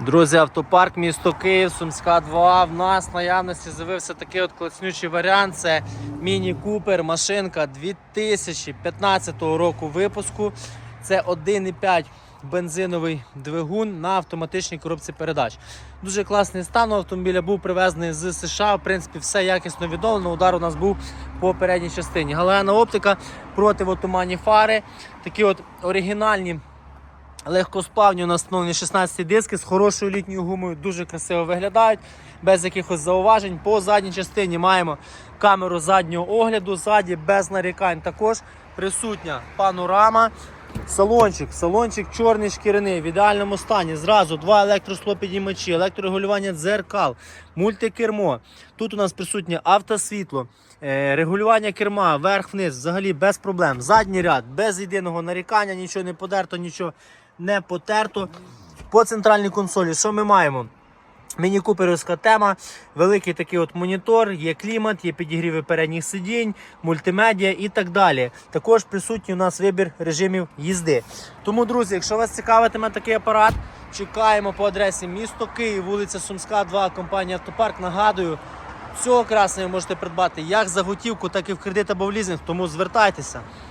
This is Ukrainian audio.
Друзі, автопарк місто Київ, Сумська 2. В нас в наявності з'явився такий от класнючий варіант. Це Міні Купер, машинка 2015 року випуску. Це 1,5 бензиновий двигун на автоматичній коробці передач. Дуже класний стан автомобіля був привезений з США. В принципі, все якісно відновлено. Удар у нас був по передній частині. Галена оптика, противотуманні фари, такі от оригінальні Легкосплавні у нас встановлені 16 диски з хорошою літньою гумою, дуже красиво виглядають, без якихось зауважень. По задній частині маємо камеру заднього огляду, ззаді без нарікань також присутня панорама. Салончик, салончик чорний шкіряний в ідеальному стані. Зразу два електрослопідіймачі, електрорегулювання дзеркал, мультикермо. Тут у нас присутнє автосвітло, е, регулювання керма, вверх-вниз, взагалі без проблем. Задній ряд, без єдиного нарікання, нічого не подерто, нічого не потерто. По центральній консолі, що ми маємо? Міні-куперівська тема, великий такий от монітор, є клімат, є підігріви передніх сидінь, мультимедіа і так далі. Також присутній у нас вибір режимів їзди. Тому, друзі, якщо вас цікавитиме такий апарат, чекаємо по адресі місто Київ, вулиця Сумська, 2, компанія Автопарк. Нагадую, цього красного можете придбати як за готівку, так і в кредит або в лізинг, тому звертайтеся.